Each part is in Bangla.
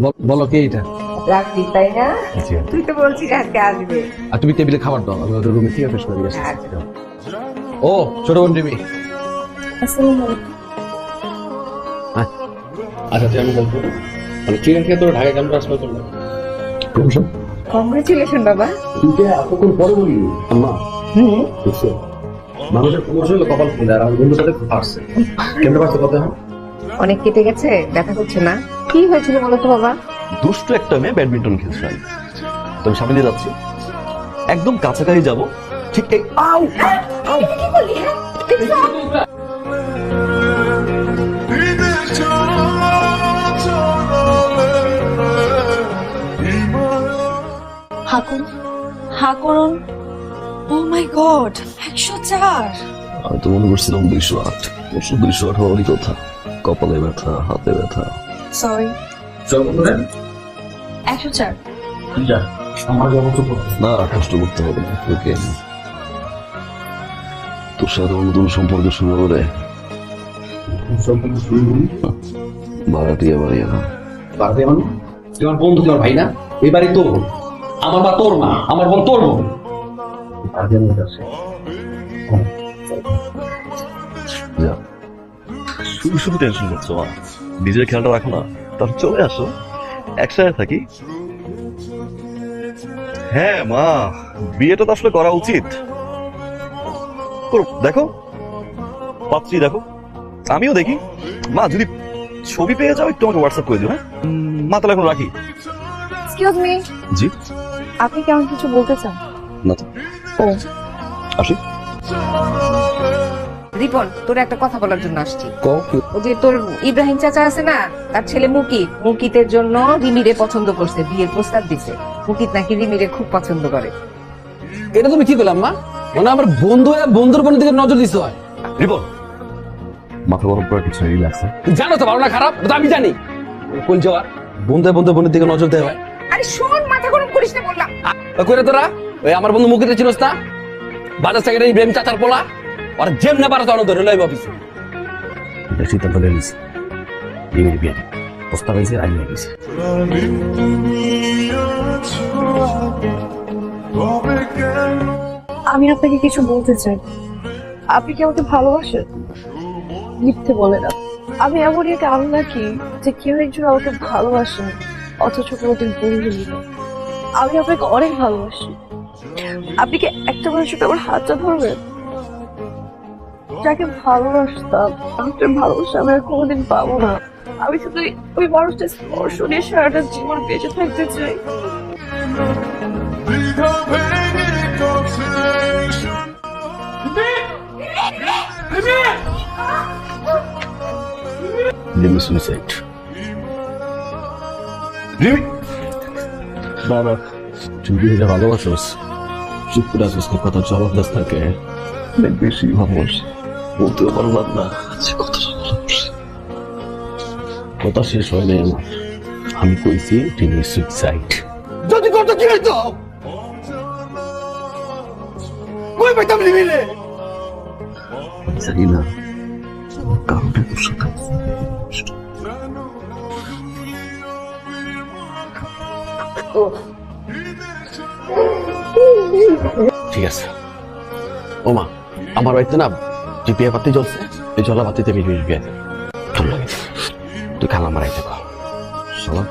বল- বলো কে এটা? রাখবি তাই না? জি। তুই তো বলছিস আজকে আসবে। আর তুমি টেবিলে খাবার দাও আমি ওদের রুমে থেকে ফ্রেশ করে দিয়ে আসছি। আচ্ছা। ও ছোট বোন রিমি। হ্যাঁ। আচ্ছা তুই আমি বলব। মানে চিকেন খেয়ে তোর ঢাকা কেমন ট্রান্সফার করলাম প্রমোশন? কংগ্রেচুলেশন বাবা। তুই এতক্ষণ পরে বলি আম্মা। বুঝছ মানুষের প্রমোশন কপাল খুলে আর আমার বন্ধুর সাথে পারছে কেমন পারছে কথা? এখন অনেক কেটে গেছে ব্যথা করছে না। কি হয়েছিল বলো তো বাবা? দুষ্ট একটা মেয়ে ব্যাডমিন্টন খেলছে। আমি তো আমি সামনে দিয়ে যাচ্ছি। একদম কাছাকাছি যাব। ঠিক এই আউ! আউ! হাকুন। হা করুন। ও মাই গড একশো চার। আমি তো মনে করছিলাম দুইশো আট। অবশ্য দুইশো আট হওয়ারই কথা। কপালে ব্যথা হাতে ব্যথা। সরি একশো চার। আমার যাব তো করতে না কষ্ট করতে হবে না ওকে। তোর সাথে নতুন সম্পর্ক শুরু করে বাড়িয়া না মানে? তুই আমার বন্ধু তুই আমার ভাই না? এই বাড়ি তোর। আমার মা তোর মা আমার বোন তোর বোন। কাছে শুধু শুধু টেনশন করছ মা। নিজের খেয়ালটা রাখো না তাহলে চলে আসো। একসাথে থাকি। হ্যাঁ মা বিয়েটা তো আসলে করা উচিত। দেখো। পাত্রী দেখো। আমিও দেখি। মা যদি ছবি পেয়ে যাও একটু আমাকে হোয়াটসঅ্যাপ করে দিও হ্যাঁ? মা তাহলে এখন রাখি। এক্সকিউজ মি জি। আপনি কেমন কিছু বলতে চান? না তো। ও। আসি। রিপন তোর একটা কথা বলার জন্য আসছি। ও যে তোর ইব্রাহিম চাচা আছে না তার ছেলে মুকিত। মুকিতের জন্য রিমিরে পছন্দ করছে বিয়ের প্রস্তাব দিছে। মুকিত নাকি রিমিরে খুব পছন্দ করে। এটা তুমি কি করলাম মা। মানে আমার বন্ধু বন্ধুর বোনের দিকে নজর দিতে হয়। রিপন মাথা গরম করে কিছু রিল্যাক্স জানো তো ভালো না খারাপ? আমি জানি। কোন যাওয়া বন্ধু বন্ধু বোনের দিকে নজর দেওয়া হয়। আরে শোন মাথা গরম করিস না বললাম। করে তোরা? ওই আমার বন্ধু মুখিতে চিনস না বাজার থেকে ইব্রাহিম চাচার পোলা। আর জেম না পারা তো ধরে লইব অফিসে। সিদ্ধান্ত নিয়ে নিছি। বিয়ে বিয়ে প্রস্তাব হয়েছে আই নিয়ে গেছি। আমি আপনাকে কিছু বলতে চাই। আপনি কি আমাকে ভালোবাসেন? মিথ্যে বলে না। আমি এমন একটা আমি নাকি যে কেউ একজন আমাকে ভালোবাসেন অথচ কোনোদিন বলিনি আমি আপনাকে অনেক ভালোবাসি। আপনি কি একটা মানুষের আমার হাতটা ধরবেন? যাকে ভালোবাসতাম আপনার ভালোবাসা আমি আর কোনোদিন পাবো না। আমি শুধু ওই মানুষটা স্পর্শ নিয়ে সারাটা জীবন বেঁচে থাকতে চাই। suicide. বাবা তুই ভালোবাসোস চুপ করে তোর কথা জবাব দাস থাকে অনেক বেশি ভালোবাসি বলতেও পারলাম না। যে কতটা ভালোবাসি কথা শেষ হয় নাই আমার। আমি কইছি তিনি সুইসাইড যদি করতে কি হইতো? কই পাইতাম লিমিলে জানি না। কারণটা তোর সাথে। ঠিক আছে। ও মা আমার বাড়িতে না যে বিয়ে বাতি জ্বলছে এই জলা বাতিতে বিয়ে বিয়ে ভালো লাগে তুই খালা মারাই দেখো শালা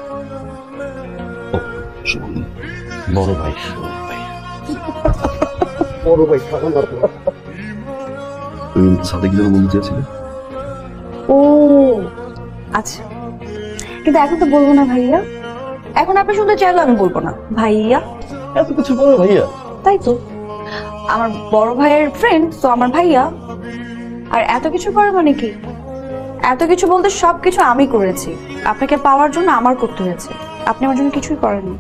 ও বড় ভাই শোন। ভাই তুমি সাথে কি যেন বলতে চেয়েছিলে? ও আচ্ছা। কিন্তু এখন তো বলব না ভাইয়া। এখন আপনি শুনতে চাইলে আমি বলব না। ভাইয়া? এত কিছু বলো ভাইয়া। তাই তো। আমার বড় ভাইয়ের ফ্রেন্ড তো আমার ভাইয়া। আর এত কিছু করে মানে কি? এত কিছু বলতে সব কিছু আমি করেছি। আপনাকে পাওয়ার জন্য আমার করতে হয়েছে। আপনি আমার জন্য কিছুই করেননি।